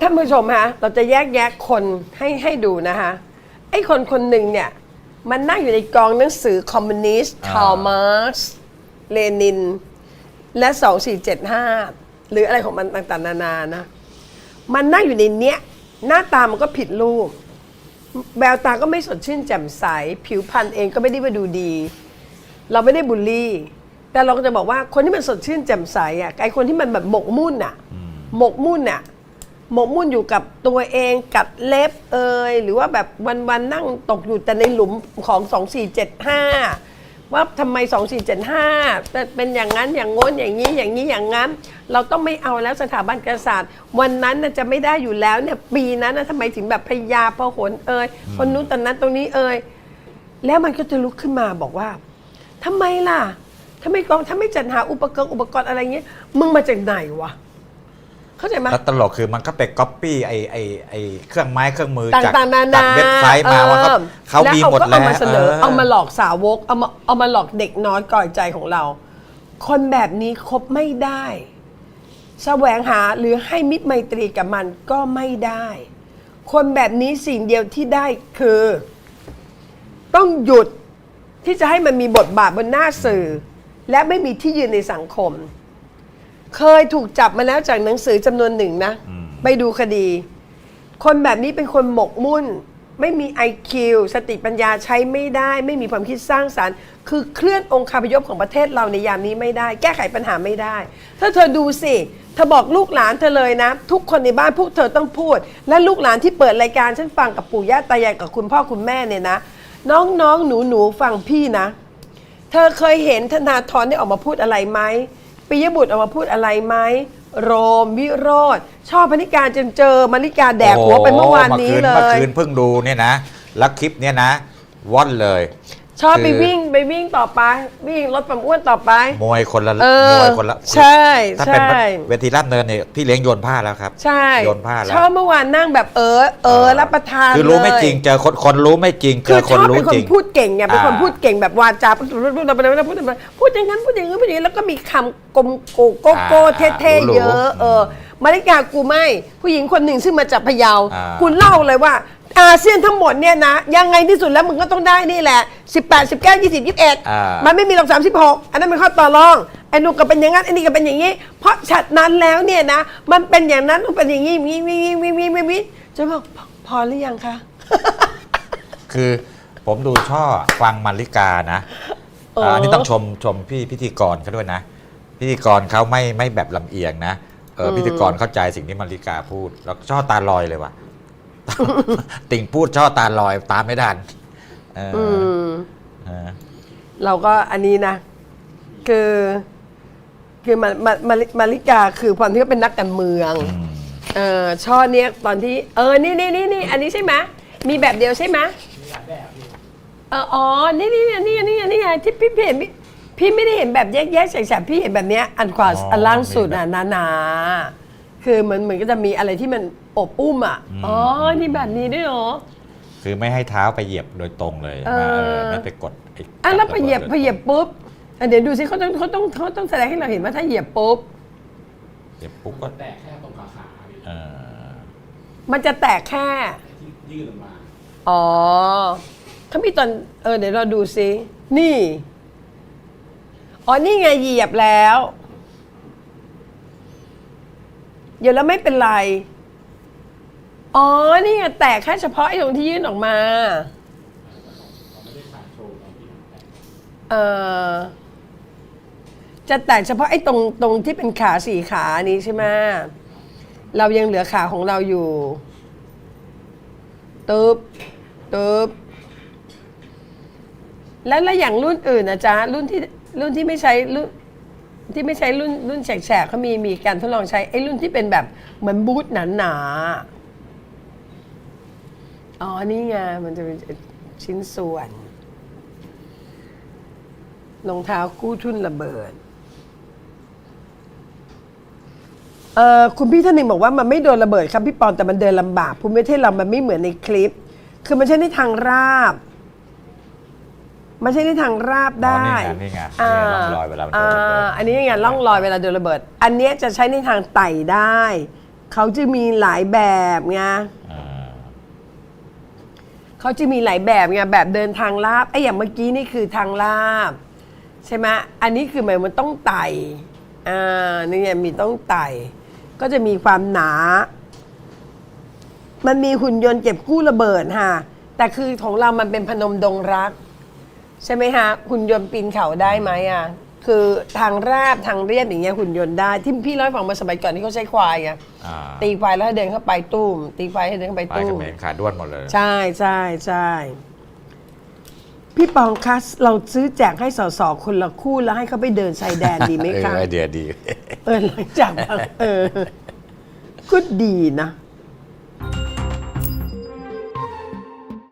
ท่านผู้ชมฮะเราจะแยกแยะคนให้ให้ดูนะคะไอ้คนคนหนึ่งเนี่ย มันนั่งอยู่ในกองหนังสือคอมมิวนิสต์อ่าคาร์ลมาร์กซ์เลนิน และ 2475 หรืออะไรของมันต่างๆ นานานะ มันนั่งอยู่ในเนี้ย หน้าตามันก็ผิดรูป แววตาก็ไม่สดชื่นแจ่มใส ผิวพรรณเองก็ไม่ได้ว่าดูดี เราไม่ได้บูลลี่ แต่เราก็จะบอกว่าคนที่มันสดชื่นแจ่มใสอะไอคนที่มันแบบหมกมุ่นอะ หมกมุ่นอะ หมกมุ่นอยู่กับตัวเองกัดเล็บเอยหรือว่าแบบวันๆนั่งตกอยู่แต่ในหลุมของ 2475 ว่าทำไม 2475แต่เป็นอย่างนั้นอย่างโน้นอย่างนี้อย่างนี้อย่างนั้น เราต้องไม่เอาแล้วสถาบันกษัตริย์ วันนั้นน่ะจะไม่ได้อยู่แล้วเนี่ยปีนั้นนะทำไมถึงแบบพยาพหลเอยคนนู้นตอนนั้นตรงนี้เอยแล้วมันก็จะลุกขึ้นมาบอกว่าทำไมล่ะทำไมกองถ้าไม่จัดหาอุปกรณ์อุปกรณ์อะไรเงี้ยมึงมาจากไหนวะ เข้าใจไหม แล้วตลกคือมันก็ไปก๊อปปี้ไอไอไอเครื่องไม้เครื่องมือจากต่างๆนาจานากเว็บไซต์มาว่าเขาเขามีหมดแล้วแล้วเอามาเสนอ เอามาหลอกสาวก เอามาเอามาหลอกเด็กน้อยก่อยใจของเรา คนแบบนี้คบไม่ได้แสวงหาหรือให้มิตรไมตรีกับมันก็ไม่ได้ คนแบบนี้สิ่งเดียวที่ได้คือ ต้องหยุดที่จะให้มันมีบทบาทบนหน้าสื่อ และไม่มีที่ยืนในสังคม เคยถูกจับมาแล้วจากหนังสือจำนวนหนึ่งนะไปดูคดี คนแบบนี้เป็นคนหมกมุ่น ไม่มี IQ สติปัญญาใช้ไม่ได้ ไม่มีความคิดสร้างสารรค์ คือเคลื่อนองค์คาพยพของประเทศเราในยามนี้ไม่ได้ แก้ไขปัญหาไม่ได้ ถ้าเธอดูสิเธอบอกลูกหลานเธอเลยนะ ทุกคนในบ้านพวกเธอต้องพูด และลูกหลานที่เปิดรายการฉันฟังกับปู่ย่าตายายกับคุณพ่อคุณแม่เนี่ยนะ น้องๆหนูหนูๆฟังพี่นะ เธอเคยเห็นธนาธรได้ออกมาพูดอะไรไหม ปิยบุตรออกมาพูดอะไรไหมโรมวิโรธชอบพนิการจนเจอมาริกาแดกหัวไปเมื่อวานนี้เลเมื่อคืนเพิ่งดูเนี่ยนะ แล้วคลิปเนี่ยนะว่อนเลย ชอบไปคือ วิ่งไปวิ่งต่อไป วิ่งลดความอ้วนต่อไป มวยคนละเออมวยคนละใช่ถ้าเป็นใช่ เวทีลาดเนินเนี่ยพี่เลี้ยงโยนผ้าแล้วครับใช่โยนผ้าแล้ชวอบเมื่อวานนั่งแบบเออเออรับประทานคือรู้ไม่เลยจริงเจอคนคนรู้ไม่จริงเจคืออชคนอบรู้เป็นคจนริง พูดเก่งไงเป็นคนอ่า พูดเก่งแบบวาจาพูดพูดพูดพูดพูดพูดพูดอย่างนั้นพูดอย่างนี้พูดอย่างนี้แล้วก็มีคำกลมโกโก้โก้เท่ๆเยอะ เออมาริกากูไม่ ผู้หญิงคนหนึ่งซึ่งมาจากพะเยาอ่ากูเล่าเลยว่า อาเซียนทั้งหมดเนี่ยนะ ยังไงที่สุดแล้วมึงก็ต้องได้นี่แหละ 18 19 20 21มันไม่มีหรอก36 อันนั้นเป็นข้อต่อรองไอ้นู่นก็เป็นอย่างนั้นไอ้นี่ก็เป็นอย่างนี้ เพราะฉัดนั้นแล้วเนี่ยนะ มันเป็นอย่างนั้นมันเป็นอย่างนี้วิวิวิวิวิวิจะบอกพอพอหรือยังคะ คือผมดูช่อฟังมาริกานะเอออ่าอันนี้ต้องชมชมพี่พิธีกรเขาด้วยนะ พิธีกรเขาไม่ไม่แบบลำเอียงนะเออพิธีกรเข้าใจสิ่งที่มาริกาพูด แล้วช่อตาลอยเลยว่ะ ติ่งพูดช่อตาลอยตามไม่ทันเอออืม เออ เราก็อันนี้นะ คือ คือมามามามาริกาคือตอนที่เขาเป็นนักการเมืองอืมเออช่อเนี้ยตอนที่ เออ นี่นี่นี่นี่อันนี้ใช่ไหมมีแบบเดียวใช่ไหมเอออ๋อ นี่นี่นี่นี่นี่นี่ไงที่พี่เห็นพี่พี่ไม่ได้เห็นแบบแยกๆแฉกๆพี่เห็นแบบเนี้ยอันขวาอันล่างสุดอะหนาๆ คือเหมือนเหมือนก็จะมีอะไรที่มันอบอุ้มอะ อ๋อ นี่แบบนี้ด้วยเหรอ คือไม่ให้เท้าไปเหยียบโดยตรงเลยเอนะอเออไม่ไปกดไอะแล้วพอเหยียบจัพอเหยียบปุ๊บอะเดี๋ยวดูสิเขาต้องเขาต้องเขาต้องแสดงให้เราเห็นว่าถ้าเหยียบปุ๊บ เหยียบปุ๊บก็แตกแค่ตรงขาขาพี่เออมันจะแตกแค่ ที่ยื่นออกมา อ๋อเขามีตอน เออ เดี๋ยวเราดูซิ นี่ อ๋อ นี่ไงเหยียบแล้ว เยียบแล้วไม่เป็นไร อ๋อ นี่ไงแตกแค่เฉพาะไอ้ตรงที่ยื่นออกมา เออจะแตกเฉพาะไอ้ตรงตรงที่เป็นขาสี่ขานี้ใช่ไหมเรายังเหลือขาของเราอยู่ตึบตึบแล้วแล้วอย่างรุ่นอื่นนะจ๊ะรุ่นที่รุ่นที่ไม่ใช้รุ่น ที่ไม่ใช้รุ่นรุ่นแฉกๆเขามีมีการทดลองใช้ไอ้รุ่นที่เป็นแบบเหมือนบูทหนาๆ อ๋อ นี่ไงมันจะเป็นชิ้นส่วนรองเท้ากู้ทุนระเบิด เอ่อคุณพี่ท่านหนึ่งบอกว่ามันไม่โดนระเบิดครับพี่ปอนแต่มันเดินลำบากภูมิประเทศเรามันไม่เหมือนในคลิป คือมันใช้ในทางราบ มันใช้ในทางราบได้ อ๋อนี่ไงนี่ไงนี่ไงร่องรอยเวลามันโดนระเบิดาอันนี้ไงร่องรอยเวลาโดนระเบิด อันเนี้ยจะใช้ในทางไต่ได้ เขาจะมีหลายแบบไง อ่าเขาจะมีหลายแบบไงแบบเดินทางลาบไอ้อย่างเมื่อกี้นี่คือทางลาบ ใช่ไหมอันนี้คือหมายมันต้องไต่อ่านี่ไงมีต้องไต่ ก็จะมีความหนา มันมีหุ่นยนต์เก็บกู้ระเบิดค่ะแต่คือของเรามันเป็นพนมดงรัก ใช่ไหมฮะหุ่นยนต์ปีนเขาได้ไหมอะคือทางราบทางเรียบอย่างเงี้ยหุ่นยนต์ได้ที่พี่เล่าให้ฟังเมาสมัยก่อนที่เขาใช้ควายไงอ่าตีควายแล้วให้เดินเข้าไปตุ้ม ตีควายให้เดินเข้าไปไปตุ้เขมมรขาด้วนหมดเลย ใช่ใช่ใช่พี่ปองคัสเราซื้อแจกให้สสคนละคู่แล้วให้เขาไปเดินชายแดนดีไหมเออคะไอเดียดี เออหลังจากว่าเออก็ดีนะ